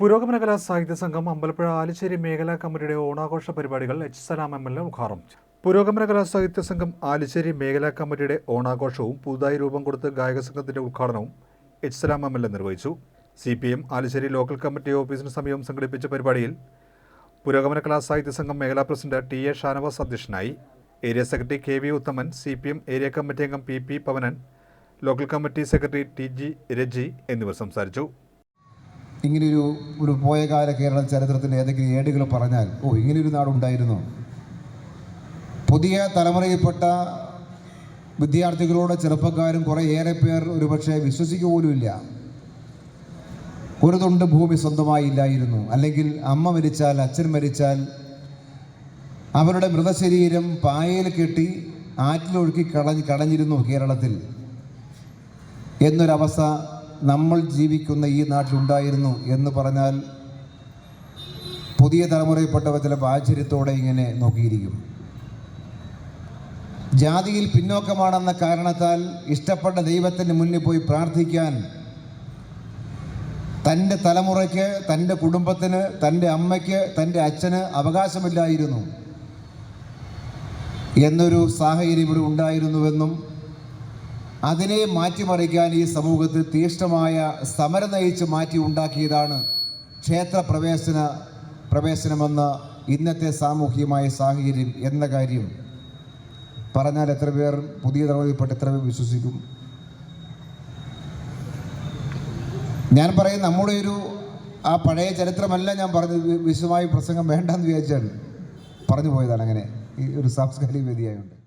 പുരോഗമന കലാ സാഹിത്യ സംഘം അമ്പലപ്പുഴ ആലിശ്ശേരി മേഖലാ കമ്മിറ്റിയുടെ ഓണാഘോഷ പരിപാടികൾ H Salam M L A ഉദ്ഘാടനം. പുരോഗമന കലാ സാഹിത്യ സംഘം ആലിശ്ശേരി മേഖലാ കമ്മിറ്റിയുടെ ഓണാഘോഷവും പുതുതായി രൂപം കൊടുത്ത ഗായക സംഘത്തിന്റെ ഉദ്ഘാടനവും H Salam M L A നിർവഹിച്ചു. C P M Alissery local committee ഓഫീസിന് സമീപം സംഘടിപ്പിച്ച പരിപാടിയിൽ പുരോഗമന കലാ സാഹിത്യ സംഘം മേഖലാ പ്രസിഡന്റ് ടി എ ഷാനവാസ് അധ്യക്ഷനായി. Area secretary K V Uthaman C P M area committee അംഗം P P Pavanan local committee secretary T G Reji എന്നിവർ സംസാരിച്ചു. ഇങ്ങനെയൊരു ഒരു പോയകാല കേരള ചരിത്രത്തിന്റെ ഏതെങ്കിലും ഏടുകൾ പറഞ്ഞാൽ ഓ ഇങ്ങനെയൊരു നാടുണ്ടായിരുന്നു പുതിയ തലമുറയിൽപ്പെട്ട വിദ്യാർത്ഥികളോട് ചെറുപ്പക്കാരും കുറേ ഏറെ പേർ ഒരുപക്ഷെ വിശ്വസിക്കുക പോലുമില്ല. ഒരു തുണ്ട് ഭൂമി സ്വന്തമായി ഇല്ലായിരുന്നു. അല്ലെങ്കിൽ അമ്മ മരിച്ചാൽ അച്ഛൻ മരിച്ചാൽ അവരുടെ മൃതശരീരം പായയിൽ കെട്ടി ആറ്റിലൊഴുക്കി കടഞ്ഞ് കടഞ്ഞിരുന്നു കേരളത്തിൽ. എന്നൊരവസ്ഥ നമ്മൾ ജീവിക്കുന്ന ഈ നാട്ടിലുണ്ടായിരുന്നു എന്ന് പറഞ്ഞാൽ പുതിയ തലമുറയിൽപ്പെട്ടവർ ചിലപ്പോൾ ആശ്ചര്യത്തോടെ ഇങ്ങനെ നോക്കിയിരിക്കും. ജാതിയിൽ പിന്നോക്കമാണെന്ന കാരണത്താൽ ഇഷ്ടപ്പെട്ട ദൈവത്തിന് മുന്നിൽ പോയി പ്രാർത്ഥിക്കാൻ തന്റെ തലമുറയ്ക്ക് തന്റെ കുടുംബത്തിന് തന്റെ അമ്മയ്ക്ക് തന്റെ അച്ഛന് അവകാശമില്ലായിരുന്നു. എന്നൊരു സാഹചര്യം ഇവിടെ ഉണ്ടായിരുന്നുവെന്നും അതിനെ മാറ്റിമറിക്കാൻ ഈ സമൂഹത്തിൽ തീഷ്ണമായ സമരം നയിച്ച് മാറ്റി ഉണ്ടാക്കിയതാണ് ക്ഷേത്ര പ്രവേശന പ്രവേശനമെന്ന ഇന്നത്തെ സാമൂഹികമായ സാഹചര്യം എന്ന കാര്യം. പറഞ്ഞാൽ എത്ര പേർ പുതിയ തലമുറയിൽപ്പെട്ട് എത്ര പേർ വിശ്വസിക്കും? ഞാൻ പറയും നമ്മുടെ ഒരു ആ പഴയ ചരിത്രമല്ല ഞാൻ പറഞ്ഞത്. വിശദമായി പ്രസംഗം വേണ്ടെന്ന് വിചാരിച്ചാണ്. പറഞ്ഞു പോയതാണ് അങ്ങനെ. ഈ ഒരു സാംസ്കാരിക വേദിയായുണ്ട്.